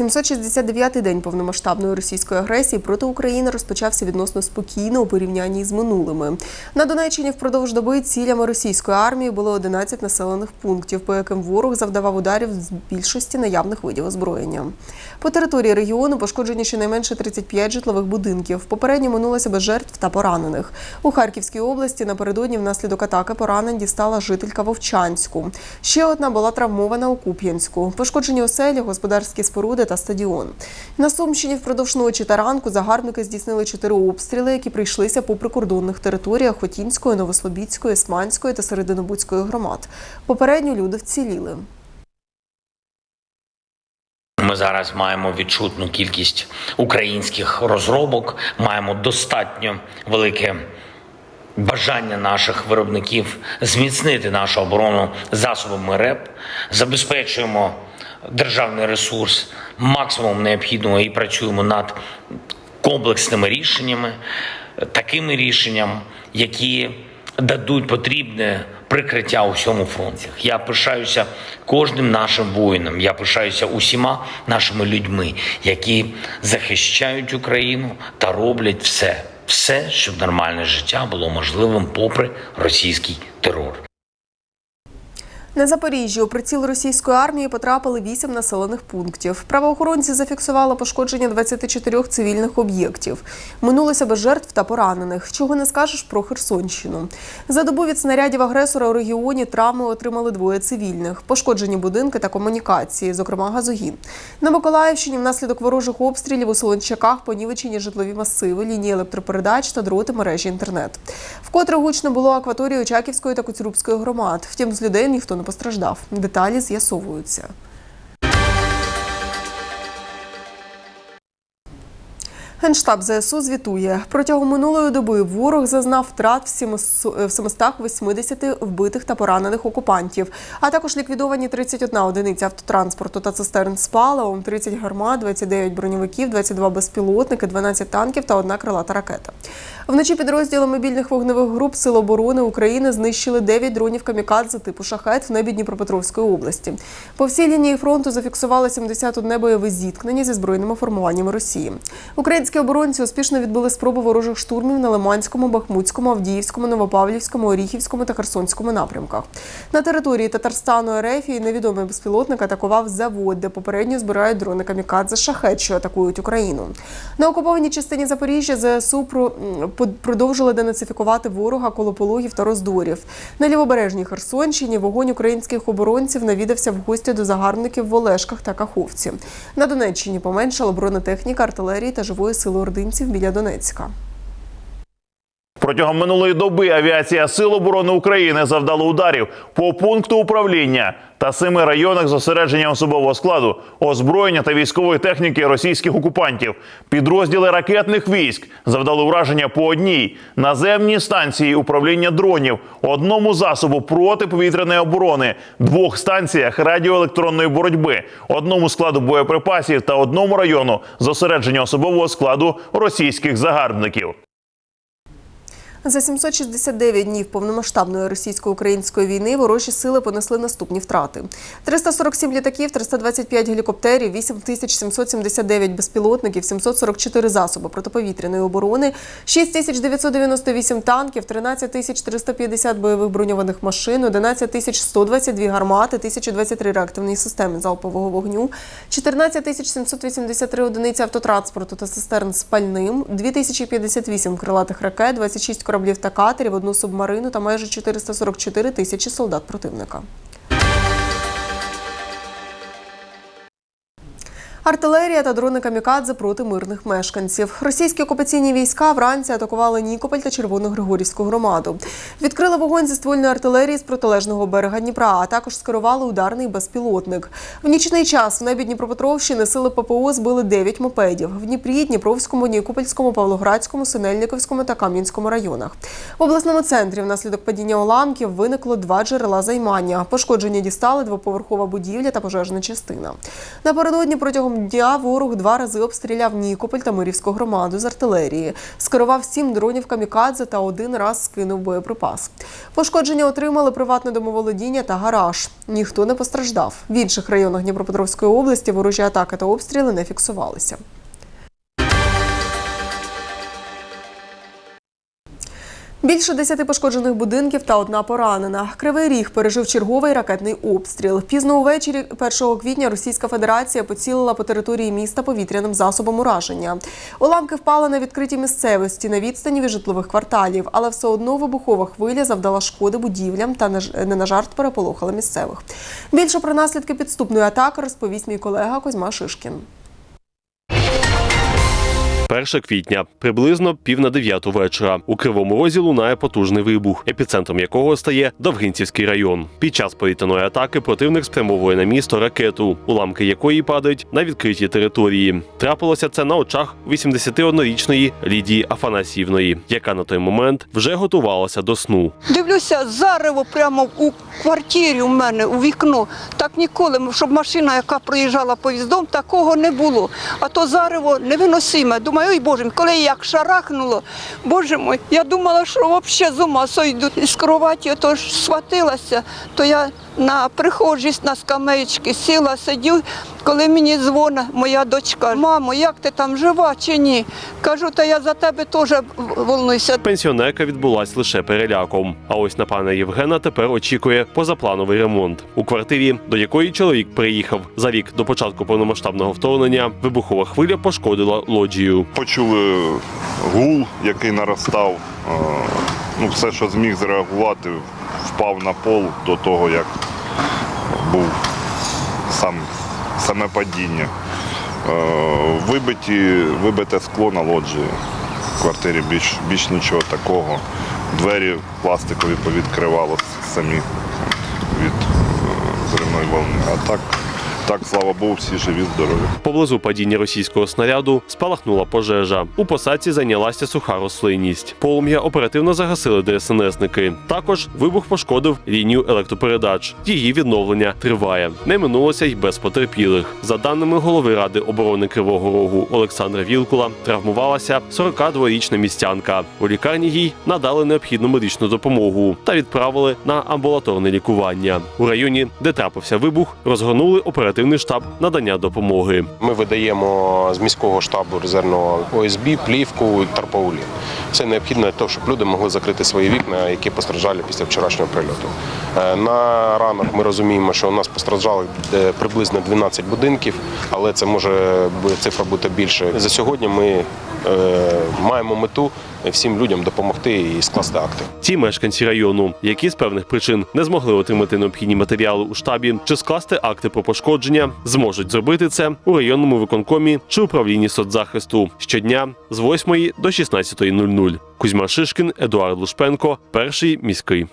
«769-й день повномасштабної російської агресії проти України розпочався відносно спокійно у порівнянні з минулими. На Донеччині впродовж доби цілями російської армії було 11 населених пунктів, по яким ворог завдавав ударів з більшості наявних видів озброєння. По території регіону пошкоджені щонайменше 35 житлових будинків. Попередньо минулося без жертв та поранених. У Харківській області напередодні внаслідок атаки поранень дістала жителька Вовчанську. Ще одна була травмована у Куп'янську. Пошкоджені оселі, господарські споруди та стадіон. На Сумщині впродовж ночі та ранку загарбники здійснили чотири обстріли, які прийшлися по прикордонних територіях Хотінської, Новослобідської, Сманської та Серединобудської громад. Попередньо люди вціліли. Ми зараз маємо відчутну кількість українських розробок, маємо достатньо велике бажання наших виробників зміцнити нашу оборону засобами РЕП, забезпечуємо державний ресурс максимум необхідного і працюємо над комплексними рішеннями, такими рішеннями, які дадуть потрібне прикриття у всьому фронті. Я пишаюся кожним нашим воїном. Я пишаюся усіма нашими людьми, які захищають Україну та роблять все, все, щоб нормальне життя було можливим попри російський терор. На Запоріжжі у приціл російської армії потрапили вісім населених пунктів. Правоохоронці зафіксували пошкодження 24 цивільних об'єктів. Минулося без жертв та поранених. Чого не скажеш про Херсонщину. За добу від снарядів агресора у регіоні травми отримали двоє цивільних. Пошкоджені будинки та комунікації, зокрема газогін. На Миколаївщині внаслідок ворожих обстрілів у Солончаках понівечені житлові масиви, лінії електропередач та дроти мережі інтернет. Вкотре гучно було акваторії Очаківської та Коцюрубської громад. Втім, з людей ніхто не постраждав. Деталі з'ясовуються. Генштаб ЗСУ звітує. Протягом минулої доби ворог зазнав втрат в 780 вбитих та поранених окупантів, а також ліквідовані 31 одиниця автотранспорту та цистерн з паливом, 30 гармат, 29 броньовиків, 22 безпілотники, 12 танків та одна крилата ракета. Вночі підрозділи мобільних вогневих груп Сил оборони України знищили 9 дронів камікадзе типу шахет в небі Дніпропетровської області. По всій лінії фронту зафіксували 71 бойове зіткнення зі збройними формуваннями Росії. Українські оборонці успішно відбили спроби ворожих штурмів на Лиманському, Бахмутському, Авдіївському, Новопавлівському, Оріхівському та Херсонському напрямках. На території Татарстану РФ і невідомий безпілотник атакував завод, де попередньо збирають дрони камікадзе шахет, що атакують Україну. На окупованій частині Запоріжжя ЗСУ продовжили денацифікувати ворога коло пологів та роздорів. На лівобережній Херсонщині вогонь українських оборонців навідався в гості до загарбників в Олешках та Каховці. На Донеччині поменшала бронетехніка, артилерії та живої сили ординців біля Донецька. Протягом минулої доби авіація Сил оборони України завдала ударів по пункту управління та семи районах зосередження особового складу, озброєння та військової техніки російських окупантів. Підрозділи ракетних військ завдали ураження по одній наземній станції управління дронів, одному засобу протиповітряної оборони, двох станціях радіоелектронної боротьби, одному складу боєприпасів та одному району зосередження особового складу російських загарбників. За 769 днів повномасштабної російсько-української війни ворожі сили понесли наступні втрати: 347 літаків, 325 гелікоптерів, 8779 безпілотників, 744 засоби протиповітряної оборони, 6998 танків, 13350 бойових броньованих машин, 11122 гармати, 1023 реактивні системи залпового вогню, 14783 одиниці автотранспорту та цистерн з пальним, 2058 крилатих ракет, 26 кораблів та катерів, одну субмарину та майже 444 тисячі солдат противника. Артилерія та дрони камікадзе проти мирних мешканців. Російські окупаційні війська вранці атакували Нікополь та Червоногригорівську громаду. Відкрили вогонь зі ствольної артилерії з протилежного берега Дніпра, а також скерували ударний безпілотник. В нічний час в небі Дніпропетровщини сили ППО збили 9 мопедів. В Дніпрі, Дніпровському, Нікопольському, Павлоградському, Синельниковському та Кам'янському районах. В обласному центрі внаслідок падіння уламків виникло два джерела займання. Пошкодження дістали двоповерхова будівля та пожежна частина. Напередодні протягом протягом дня ворог два рази обстріляв Нікополь та Мирівську громаду з артилерії, скерував сім дронів камікадзе та один раз скинув боєприпас. Пошкодження отримали приватне домоволодіння та гараж. Ніхто не постраждав. В інших районах Дніпропетровської області ворожі атаки та обстріли не фіксувалися. Більше десяти пошкоджених будинків та одна поранена. Кривий Ріг пережив черговий ракетний обстріл. Пізно увечері 1 квітня Російська Федерація поцілила по території міста повітряним засобом ураження. Уламки впали на відкритій місцевості на відстані від житлових кварталів, але все одно вибухова хвиля завдала шкоди будівлям та не на жарт переполохала місцевих. Більше про наслідки підступної атаки розповість мій колега Козьма Шишкін. 1 квітня, приблизно пів на дев'яту вечора. У Кривому Розі лунає потужний вибух, епіцентром якого стає Довгинцівський район. Під час повітряної атаки противник спрямовує на місто ракету, уламки якої падають на відкритій території. Трапилося це на очах 81-річної Лідії Афанасіївної, яка на той момент вже готувалася до сну. Дивлюся, зарево прямо у квартирі у мене, у вікно. Так ніколи, щоб машина, яка проїжджала поїздом, такого не було. А то зарево невиносиме. Думаю, ой Боже, коли як шарахнуло, Боже мой, я думала, що взагалі з ума сойду. З кроваті ж схватилася, то я на прихожій на скамеєчки сіла, сидю, коли мені дзвонить моя дочка. Мамо, як ти там жива чи ні? Кажу, та я за тебе теж волнуюся. Пенсіонерка відбулась лише переляком. А ось на пана Євгена тепер очікує позаплановий ремонт. У квартирі, до якої чоловік приїхав за рік до початку повномасштабного вторгнення, вибухова хвиля пошкодила лоджію. Почули гул, який наростав. Е, Ну, все, що зміг зреагувати, впав на пол до того, як був сам, саме падіння. Е, Вибиті, вибите скло на лоджії. В квартирі більш, більш нічого такого. Двері пластикові повідкривало самі від е, зривної волни. А так, так, слава Богу, всі живі, здорові. Поблизу падіння російського снаряду спалахнула пожежа. У посадці зайнялася суха рослинність. Полум'я оперативно загасили ДСНСники. Також вибух пошкодив лінію електропередач. Її відновлення триває. Не минулося й без потерпілих. За даними голови ради оборони Кривого Рогу Олександра Вілкула, травмувалася 42-річна містянка. У лікарні їй надали необхідну медичну допомогу та відправили на амбулаторне лікування. У районі, де трапився вибух, розгорнули оперативний штаб надання допомоги. Ми видаємо з міського штабу резервного ОСБ плівку тарпаулі. Це необхідно для того, щоб люди могли закрити свої вікна, які постраждали після вчорашнього прильоту. Е, На ранок ми розуміємо, що у нас постраждало е, приблизно 12 будинків, але це може цифра бути більше. За сьогодні ми е, маємо мету всім людям допомогти і скласти акти. Ті мешканці району, які з певних причин не змогли отримати необхідні матеріали у штабі чи скласти акти про пошкодження, зможуть зробити це у районному виконкомі чи управлінні соцзахисту щодня з 8 до 16.00. Кузьма Шишкін, Едуард Лушпенко, перший міський.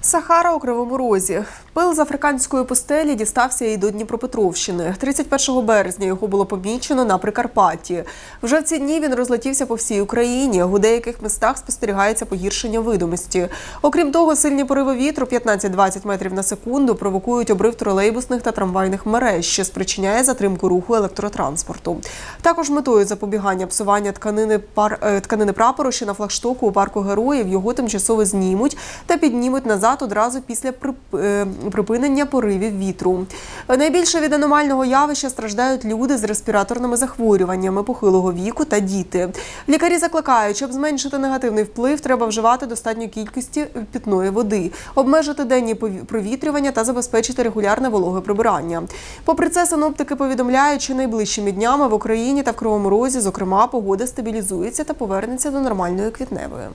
Сахара у Кривому Розі. Пил з африканської пустелі дістався і до Дніпропетровщини. 31 березня його було помічено на Прикарпатті. Вже в ці дні він розлетівся по всій Україні. У деяких містах спостерігається погіршення видимості. Окрім того, сильні пориви вітру 15-20 метрів на секунду провокують обрив тролейбусних та трамвайних мереж, що спричиняє затримку руху електротранспорту. Також метою запобігання псування тканини пар е, тканини прапору, що на флагштоку у парку героїв його тимчасово знімуть та піднімуть назад одразу після прип- е, припинення поривів вітру. Найбільше від аномального явища страждають люди з респіраторними захворюваннями похилого віку та діти. Лікарі закликають, щоб зменшити негативний вплив, треба вживати достатньо кількості питної води, обмежити денні провітрювання та забезпечити регулярне вологе прибирання. Попри це, синоптики повідомляють, що найближчими днями в Україні та в Кривому Розі, зокрема, погода стабілізується та повернеться до нормальної квітневої.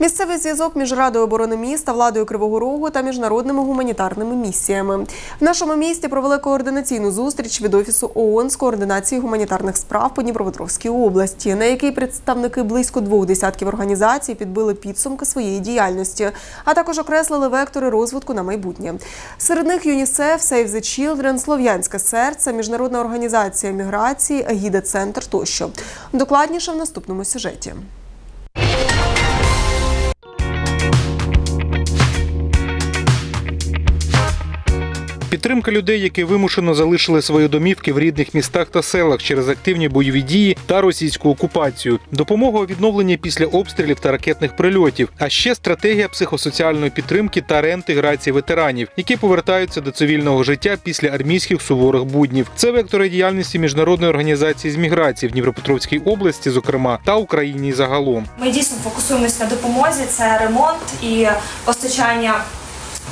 Місцевий зв'язок між Радою оборони міста, владою Кривого Рогу та міжнародними гуманітарними місіями. В нашому місті провели координаційну зустріч від офісу ООН з координації гуманітарних справ по Дніпропетровській області, на якій представники близько двох десятків організацій підбили підсумки своєї діяльності, а також окреслили вектори розвитку на майбутнє. Серед них ЮНІСЕФ, Save the Children, Слов'янське серце, міжнародна організація міграції, Агіда Центр тощо. Докладніше в наступному сюжеті. Підтримка людей, які вимушено залишили свої домівки в рідних містах та селах через активні бойові дії та російську окупацію, допомога у відновленні після обстрілів та ракетних прильотів, а ще стратегія психосоціальної підтримки та реінтеграції ветеранів, які повертаються до цивільного життя після армійських суворих буднів. Це вектори діяльності міжнародної організації з міграції в Дніпропетровській області, зокрема, та Україні загалом. Ми дійсно фокусуємось на допомозі. Це ремонт і постачання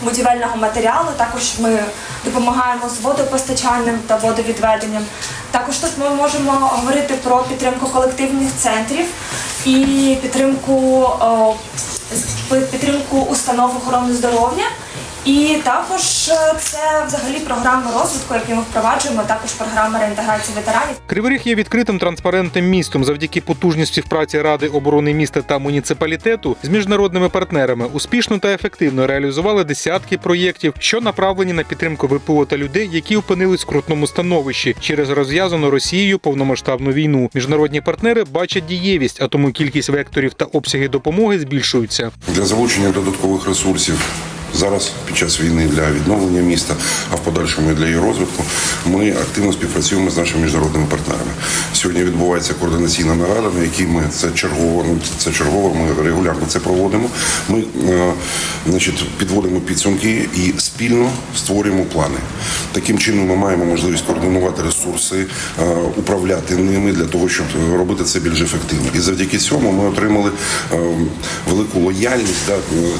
будівельного матеріалу. Також ми допомагаємо з водопостачанням та водовідведенням. Також тут ми можемо говорити про підтримку колективних центрів і підтримку, підтримку установ охорони здоров'я. І також е, це взагалі програми розвитку, які ми впроваджуємо, також програми реінтеграції ветеранів. Кривий Ріг є відкритим транспарентним містом завдяки потужності в праці Ради оборони міста та муніципалітету з міжнародними партнерами успішно та ефективно реалізували десятки проєктів, що направлені на підтримку ВПО та людей, які опинились в скрутному становищі через розв'язану Росією повномасштабну війну. Міжнародні партнери бачать дієвість, а тому кількість векторів та обсяги допомоги збільшуються. для залучення додаткових ресурсів. Зараз під час війни для відновлення міста, а в подальшому і для її розвитку, ми активно співпрацюємо з нашими міжнародними партнерами. Сьогодні відбувається координаційна нарада, на якій ми це чергово, ну, це чергово. Ми регулярно це проводимо. Ми е, значить, підводимо підсумки і спільно створюємо плани. Таким чином ми маємо можливість координувати ресурси, е, управляти ними для того, щоб робити це більш ефективно. І завдяки цьому ми отримали е, велику лояльність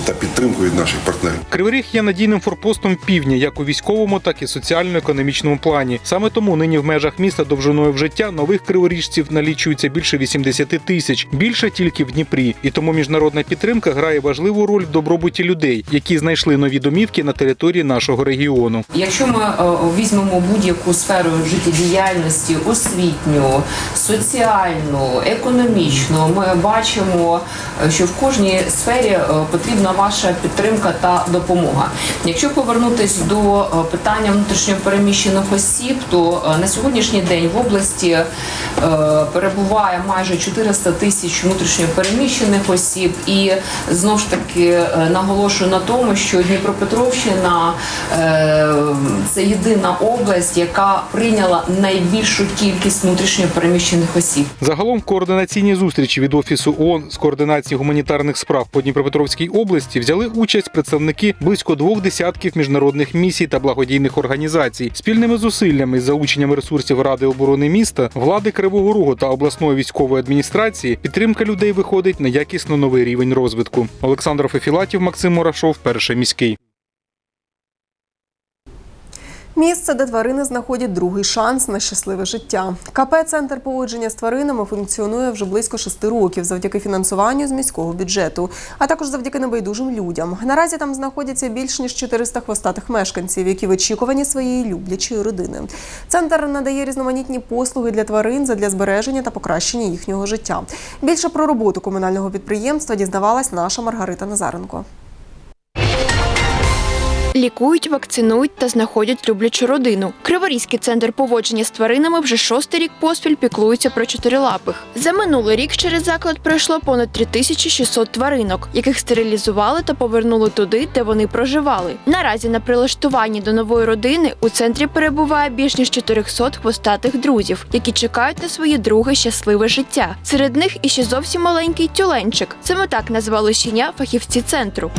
та підтримку від наших партнерів. Кривий Ріг є надійним форпостом півдня, як у військовому, так і соціально-економічному плані. Саме тому нині в межах міста довжиною в життя нових криворіжців налічується більше 80 тисяч, більше тільки в Дніпрі. І тому міжнародна підтримка грає важливу роль в добробуті людей, які знайшли нові домівки на території нашого регіону. Якщо ми е, візьмемо будь-яку сферу життєдіяльності, освітню, соціальну, економічну, ми бачимо, е, що в кожній сфері е, потрібна ваша підтримка та допомога. Якщо повернутись до е, питання внутрішньопереміщених осіб, то е, на сьогоднішній день в області е, перебуває майже 400 тисяч внутрішньопереміщених осіб, і знов ж таки наголошую на тому, що Дніпропетровщина це єдина область, яка прийняла найбільшу кількість внутрішньопереміщених осіб. Загалом в координаційній зустрічі від офісу ООН з координації гуманітарних справ по Дніпропетровській області взяли участь представники близько двох десятків міжнародних місій та благодійних організацій. Спільними зусиллями за ученням ресурсів Ради оборони міста, влади Кривого Рогу та обласної військової адміністрації підтримка людей виходить на якісно новий рівень розвитку. Олександр Фефілатів, Максим Мурашов, перший міський. Місце, де тварини знаходять другий шанс на щасливе життя. КП Центр поводження з тваринами функціонує вже близько шести років завдяки фінансуванню з міського бюджету, а також завдяки небайдужим людям. Наразі там знаходяться більш ніж 400 хвостатих мешканців, які в очікуванні своєї люблячої родини. Центр надає різноманітні послуги для тварин задля збереження та покращення їхнього життя. Більше про роботу комунального підприємства дізнавалась наша Маргарита Назаренко. Лікують, вакцинують та знаходять люблячу родину. Криворізький центр поводження з тваринами вже шостий рік поспіль піклується про чотирилапих. За минулий рік через заклад пройшло понад 3600 тваринок, яких стерилізували та повернули туди, де вони проживали. Наразі на прилаштуванні до нової родини у центрі перебуває більш ніж 400 хвостатих друзів, які чекають на своє друге щасливе життя. Серед них і ще зовсім маленький тюленчик. Саме так назвали щеня фахівці центру.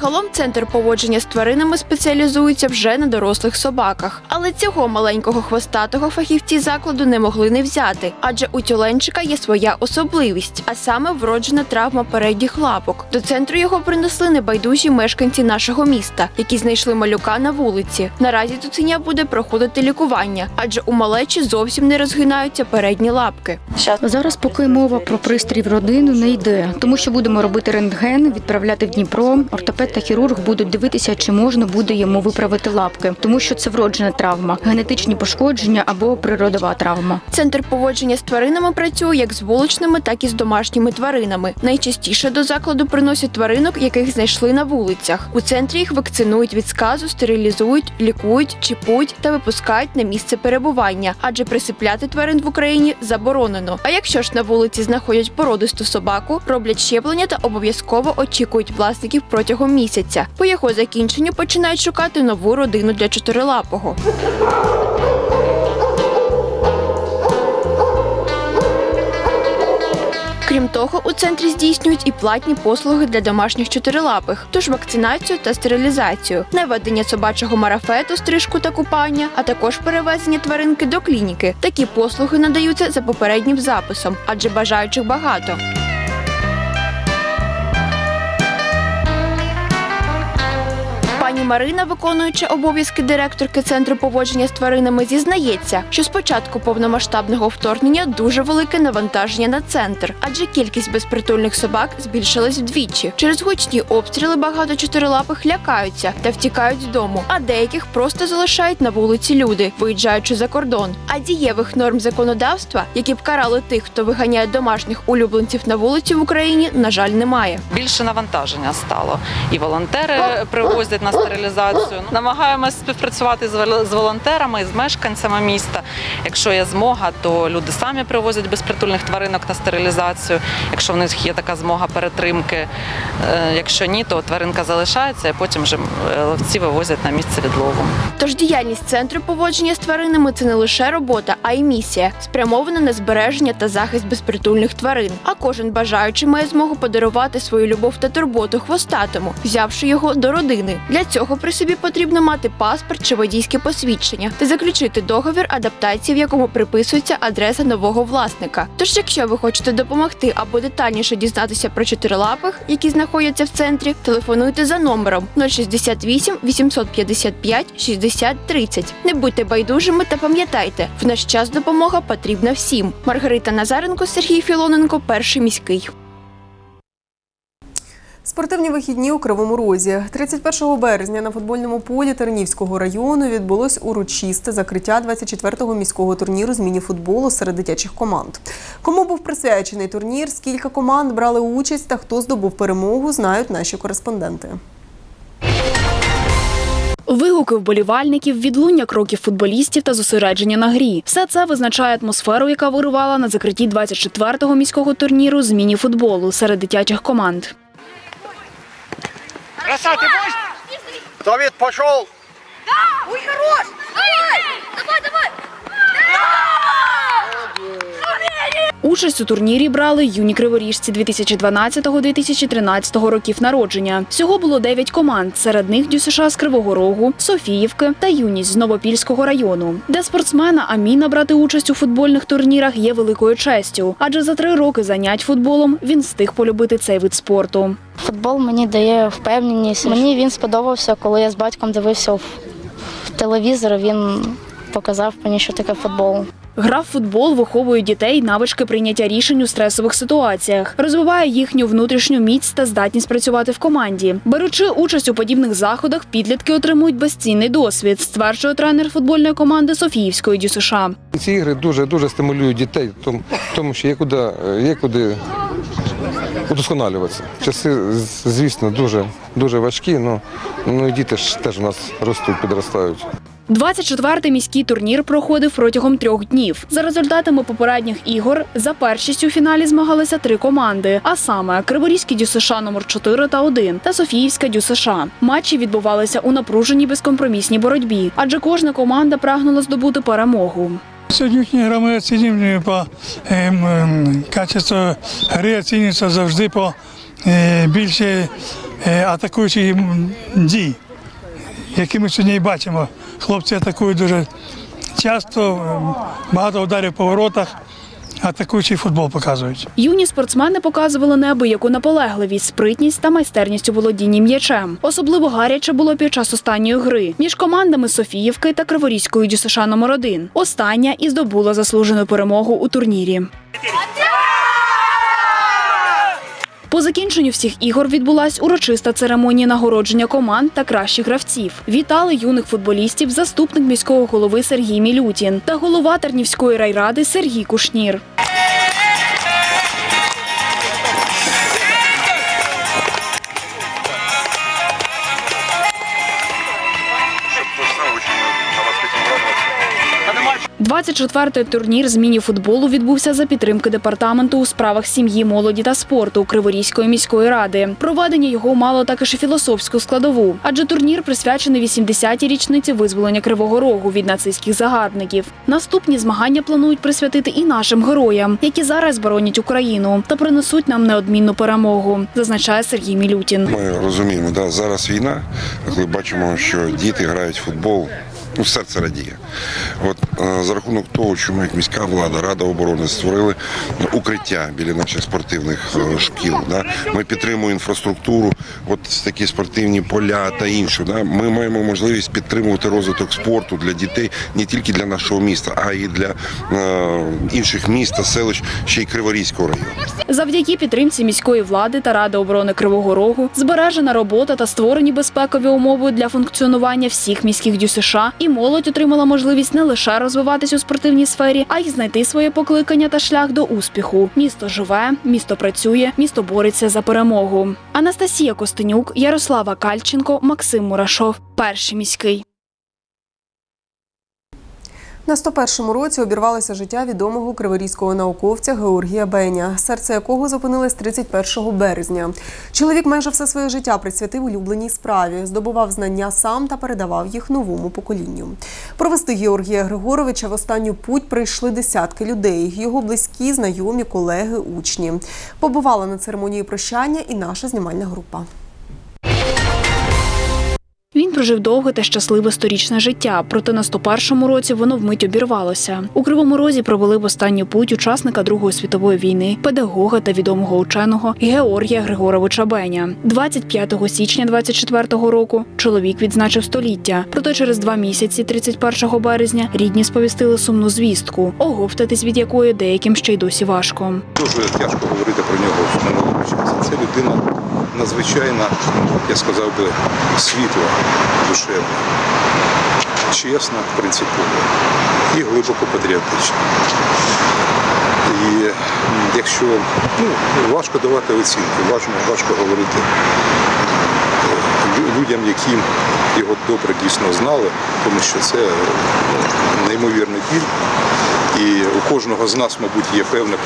Загалом центр поводження з тваринами спеціалізується вже на дорослих собаках. Але цього маленького хвостатого фахівці закладу не могли не взяти, адже у тюленчика є своя особливість, а саме вроджена травма передніх лапок. До центру його принесли небайдужі мешканці нашого міста, які знайшли малюка на вулиці. Наразі цуценя буде проходити лікування, адже у малечі зовсім не розгинаються передні лапки. Зараз поки мова про пристрій в родину не йде, тому що будемо робити рентген, відправляти в Дніпро. Ортопед та хірург будуть дивитися, чи можна буде йому виправити лапки, тому що це вроджена травма, генетичні пошкодження або природова травма. Центр поводження з тваринами працює як з вуличними, так і з домашніми тваринами. Найчастіше до закладу приносять тваринок, яких знайшли на вулицях. У центрі їх вакцинують від сказу, стерилізують, лікують, чіпують та випускають на місце перебування, адже присипляти тварин в Україні заборонено. А якщо ж на вулиці знаходять породисту собаку, роблять щеплення та обов'язково очікують власників протягом місяця. По його закінченню починають шукати нову родину для чотирилапого. Крім того, у центрі здійснюють і платні послуги для домашніх чотирилапих, тож вакцинацію та стерилізацію, наведення собачого марафету, стрижку та купання, а також перевезення тваринки до клініки. Такі послуги надаються за попереднім записом, адже бажаючих багато. Марина, виконуючи обов'язки директорки центру поводження з тваринами, зізнається, що з початку повномасштабного вторгнення дуже велике навантаження на центр, адже кількість безпритульних собак збільшилась вдвічі. Через гучні обстріли багато чотирилапих лякаються та втікають з дому, а деяких просто залишають на вулиці люди, виїжджаючи за кордон. А дієвих норм законодавства, які б карали тих, хто виганяє домашніх улюбленців на вулиці в Україні, на жаль, немає. більше навантаження стало. І волонтери привозять на стерилізацію. Намагаємось співпрацювати з волонтерами, з мешканцями міста. Якщо є змога, то люди самі привозять безпритульних тваринок на стерилізацію. Якщо в них є така змога перетримки. Е, Якщо ні, то тваринка залишається, і потім вже е, ловці вивозять на місце відлову. Тож діяльність центру поводження з тваринами це не лише робота, а й місія, спрямована на збереження та захист безпритульних тварин. А кожен бажаючий має змогу подарувати свою любов та турботу хвостатому, взявши його до родини. Для цього при собі потрібно мати паспорт чи водійське посвідчення та заключити договір адаптації, в якому приписується адреса нового власника. Тож, якщо ви хочете допомогти або детальніше дізнатися про чотирилапих, які знаходяться в центрі, телефонуйте за номером 068 855 60 30. Не будьте байдужими та пам'ятайте, в наш час допомога потрібна всім. Маргарита Назаренко, Сергій Філоненко, перший міський. Спортивні вихідні у Кривому Розі. 31 березня на футбольному полі Тернівського району відбулось урочисте закриття 24-го міського турніру з міні-футболу серед дитячих команд. Кому був присвячений турнір, скільки команд брали участь та хто здобув перемогу, знають наші кореспонденти. Вигуки вболівальників, відлуння кроків футболістів та зосередження на грі. Все це визначає атмосферу, яка вирувала на закритті 24-го міського турніру з міні-футболу серед дитячих команд. Красавцы, будешь? Давид, пошел! Да! Ой, хорош! Давай! Давай, давай! Участь у турнірі брали юні криворіжці 2012-2013 років народження. Всього було 9 команд. Серед них ДЮСШ з Кривого Рогу, Софіївки та юність з Новопільського району. Для спортсмена Аміна брати участь у футбольних турнірах є великою честю, адже за три роки занять футболом він встиг полюбити цей вид спорту. Футбол мені дає впевненість. Мені він сподобався, коли я з батьком дивився в телевізор. Він показав мені, що таке футбол. Гра в футбол виховує дітей навички прийняття рішень у стресових ситуаціях, розвиває їхню внутрішню міць та здатність працювати в команді. Беручи участь у подібних заходах, підлітки отримують безцінний досвід, стверджує тренер футбольної команди Софіївської ДЮСШ. Ці ігри дуже дуже стимулюють дітей, тому, що є куди, є куди удосконалюватися. Часи, звісно, дуже, дуже важкі, ну, ну діти ж теж у нас ростуть, підростають. 24-й міський турнір проходив протягом трьох днів. За результатами попередніх ігор за першість у фіналі змагалися три команди, а саме Криворізький ДЮСШ номер 4 та 1 та Софіївська ДЮСШ. Матчі відбувалися у напруженій безкомпромісній боротьбі, адже кожна команда прагнула здобути перемогу. Сьогоднішні гра ми оцінюємо по ем, ем, качеству гри оцінюється завжди по е, більше е, атакуючих дій, які ми сьогодні і бачимо. Хлопці атакують дуже часто, ем, багато ударів по воротах, атакуючий футбол показують. Юні спортсмени показували неабияку наполегливість, спритність та майстерність у володінні м'ячем. Особливо гаряче було під час останньої гри між командами Софіївки та Криворізької ДЮСШ номер 1 Остання і здобула заслужену перемогу у турнірі. По закінченню всіх ігор відбулась урочиста церемонія нагородження команд та кращих гравців. Вітали юних футболістів заступник міського голови Сергій Мілютін та голова Тернівської райради Сергій Кушнір. 24-й турнір з міні-футболу відбувся за підтримки департаменту у справах сім'ї, молоді та спорту Криворізької міської ради. Проведення його мало також і філософську складову, адже турнір присвячений 80-й річниці визволення Кривого Рогу від нацистських загарбників. Наступні змагання планують присвятити і нашим героям, які зараз боронять Україну та принесуть нам неодмінну перемогу, зазначає Сергій Мілютін. Ми розуміємо, да, зараз війна, коли бачимо, що діти грають в футбол. Ну, серце радіє. От е, за рахунок того, що ми як міська влада, рада оборони створили укриття біля наших спортивних е, шкіл. Да? Ми підтримуємо інфраструктуру, от такі спортивні поля та інше. Да? Ми маємо можливість підтримувати розвиток спорту для дітей не тільки для нашого міста, а й для е, інших міст та селищ, ще й Криворізького району. Завдяки підтримці міської влади та ради оборони Кривого Рогу збережена робота та створені безпекові умови для функціонування всіх міських ДЮСШ, і молодь отримала можливість не лише розвиватись у спортивній сфері, а й знайти своє покликання та шлях до успіху. Місто живе, місто працює, місто бореться за перемогу. Анастасія Костенюк, Ярослава Кальченко, Максим Мурашов. Перший міський. На 101-му році обірвалося життя відомого криворізького науковця Георгія Беня, серце якого зупинилось 31 березня. Чоловік майже все своє життя присвятив улюбленій справі, здобував знання сам та передавав їх новому поколінню. Провести Георгія Григоровича в останню путь прийшли десятки людей, його близькі, знайомі, колеги, учні. Побувала на церемонії прощання і наша знімальна група. Він прожив довге та щасливе сторічне життя, проте на 101-му році воно вмить обірвалося. У Кривому Розі провели в останню путь учасника Другої світової війни, педагога та відомого ученого Георгія Григоровича Беня. 25 січня 24-го року чоловік відзначив століття. Проте через два місяці, 31 березня, рідні сповістили сумну звістку, оговтатись від якої деяким ще й досі важко. Дуже тяжко говорити про нього в минулому часі. Це людина надзвичайно, я сказав би, світла, душевна, чесна, принципова і глибоко патріотична. І якщо ну, важко давати оцінки, важко, важко говорити е, людям, які його добре дійсно знали, тому що це е, неймовірний біль. І у кожного з нас, мабуть, є певне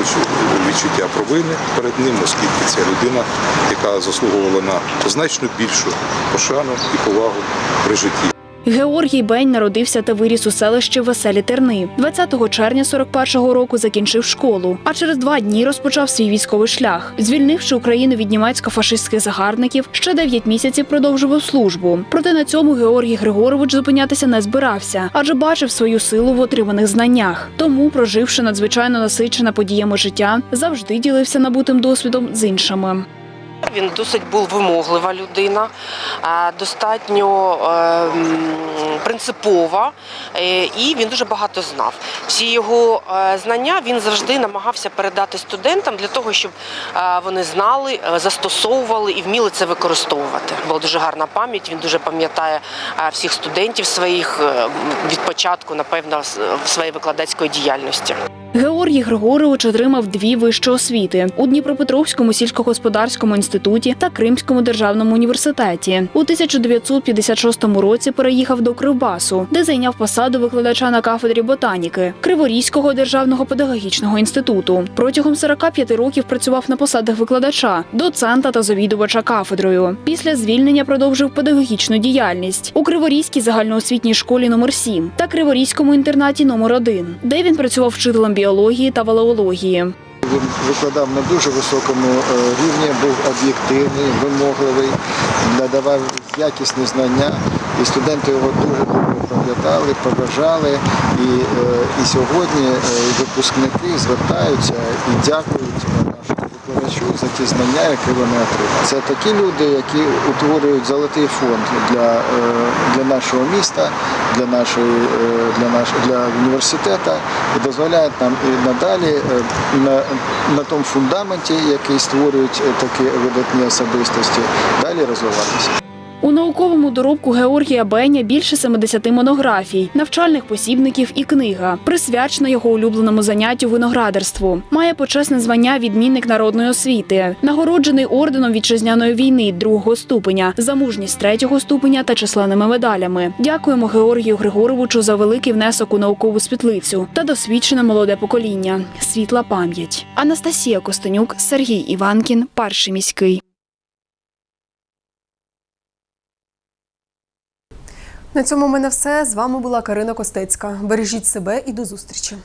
відчуття провини перед ним, оскільки це людина, яка заслуговувала на значно більшу пошану і повагу при житті. Георгій Бень народився та виріс у селищі Веселі Терни. 20 червня 41-го року закінчив школу, а через два дні розпочав свій військовий шлях. Звільнивши Україну від німецько-фашистських загарбників, ще 9 місяців продовжував службу. Проте на цьому Георгій Григорович зупинятися не збирався, адже бачив свою силу в отриманих знаннях. Тому, проживши надзвичайно насичене подіями життя, завжди ділився набутим досвідом з іншими. Він досить був вимоглива людина, достатньо е, принципова, е, і він дуже багато знав. Всі його е, знання він завжди намагався передати студентам для того, щоб е, вони знали, застосовували і вміли це використовувати. Була дуже гарна пам'ять. Він дуже пам'ятає всіх студентів своїх від початку, напевно, з- своєї викладацької діяльності. Георгій Григорович отримав дві вищі освіти у Дніпропетровському сільськогосподарському інституті та Кримському державному університеті. У 1956 році переїхав до Кривбасу, де зайняв посаду викладача на кафедрі ботаніки Криворізького державного педагогічного інституту. Протягом 45 років працював на посадах викладача, доцента та завідувача кафедрою. Після звільнення продовжив педагогічну діяльність у Криворізькій загальноосвітній школі номер 7 та Криворізькому інтернаті номер 1 де він працював вчителем біології та валеології. Викладав на дуже високому е, рівні, був об'єктивний, вимогливий, надавав якісні знання, і студенти його дуже добре пам'ятали, побажали. І, е, і сьогодні е, випускники звертаються і дякують Миколайчук за ті знання, які вони отримали. Це такі люди, які утворюють золотий фонд для, е, для нашого міста, для нашої е, для наш, для університету і дозволяють нам і надалі е, на, на тому фундаменті, який створюють такі видатні особистості, далі розвиватися. Науковому доробку Георгія Беня більше 70 монографій, навчальних посібників і книга, присвячена його улюбленому заняттю виноградарству. Має почесне звання відмінник народної освіти, нагороджений орденом вітчизняної війни другого ступеня, за мужність третього ступеня та численними медалями. Дякуємо Георгію Григоровичу за великий внесок у наукову світлицю та досвідчене молоде покоління. Світла пам'ять. Анастасія Костенюк, Сергій Іванкін, перший міський. На цьому в мене все. З вами була Карина Костецька. Бережіть себе і до зустрічі.